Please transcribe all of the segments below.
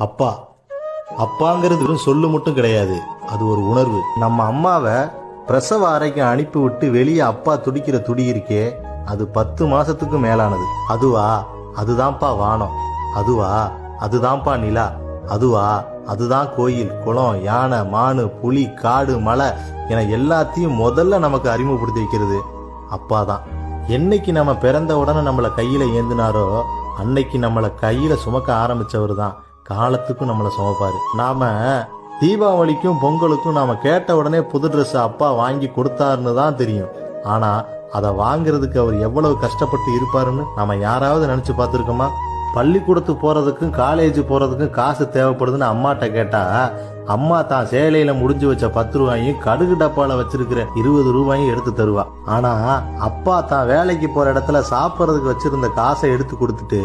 அப்பா. அப்பாங்கிறது வெறும் சொல்லு மட்டும் கிடையாது. அது ஒரு உணர்வு. நம்ம அம்மாவை பிரசவ அறைக்கு அனுப்பி விட்டு வெளியே அப்பா துடிக்கிற துடி இருக்கே அது பத்து மாசத்துக்கு மேலானது. அதுவா? அதுதான்ப்பா வானம். அதுவா? அதுதான்ப்பா நிலா. அதுவா? அதுதான் கோயில். குளம் யானை மானு புலி காடு மலை என எல்லாத்தையும் முதல்ல நமக்கு அறிமுகப்படுத்தி வைக்கிறது அப்பா தான் என்னைக்கு நம்ம பிறந்த உடனே நம்மளை கையில ஏந்தினாரோ அன்னைக்கு நம்மளை கையில சுமக்க ஆரம்பிச்சவர் தான் காலத்துக்கும் நம்மளை சுமப்பாரு. நாம தீபாவளிக்கும் பொங்கலுக்கும் நாம கேட்ட உடனே புது ட்ரெஸ் அப்பா வாங்கி கொடுத்தாருன்னு தான் தெரியும். ஆனா அதை வாங்குறதுக்கு அவர் எவ்வளவு கஷ்டப்பட்டு இருப்பாருன்னு நம்ம யாராவது நினைச்சு பார்த்துருக்கோமா? பள்ளிக்கூடத்துக்கு போகிறதுக்கும் காலேஜ் போகிறதுக்கும் காசு தேவைப்படுதுன்னு அம்மாட்ட கேட்டால் அம்மா தான் சேலையில முடிஞ்சு வச்ச பத்து ரூபாயும் கடுகு டப்பால வச்சிருக்கிற இருபது ரூபாயும் எடுத்து தருவா. ஆனா அப்பா தான் வேலைக்கு போற இடத்துல சாப்பிட்றதுக்கு வச்சிருந்த காசை எடுத்து கொடுத்துட்டு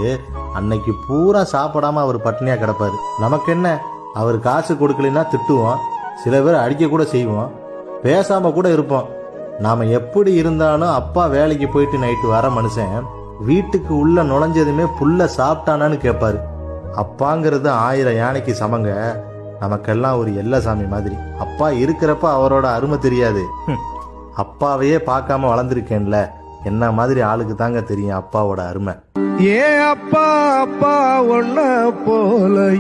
அன்னைக்கு பூரா சாப்பிடாம அவர் பட்டினியா கிடப்பாரு. நமக்கு என்ன? அவர் காசு கொடுக்கலன்னா திட்டுவோம். சில பேர் அடிக்க கூட செய்வோம். பேசாம கூட இருப்போம். நாம எப்படி இருந்தாலும் அப்பா வேலைக்கு போயிட்டு நைட்டு வர மனுஷன் வீட்டுக்கு உள்ள நுழைஞ்சதுமே புல்ல சாப்பிட்டானான்னு கேட்பாரு அப்பாங்கிறது ஆயிரம் யானைக்கு சமங்க. நமக்கெல்லாம் ஒரு எல்ல சாமி மாதிரி. அப்பா இருக்கிறப்ப அவரோட அருமை தெரியாது. அப்பாவையே பார்க்காம வளர்ந்துருக்கேன்ல. என்ன மாதிரி ஆளுக்கு தாங்க தெரியும் அப்பாவோட அருமை. ஏ அப்பா அப்பா ஒன்ன போல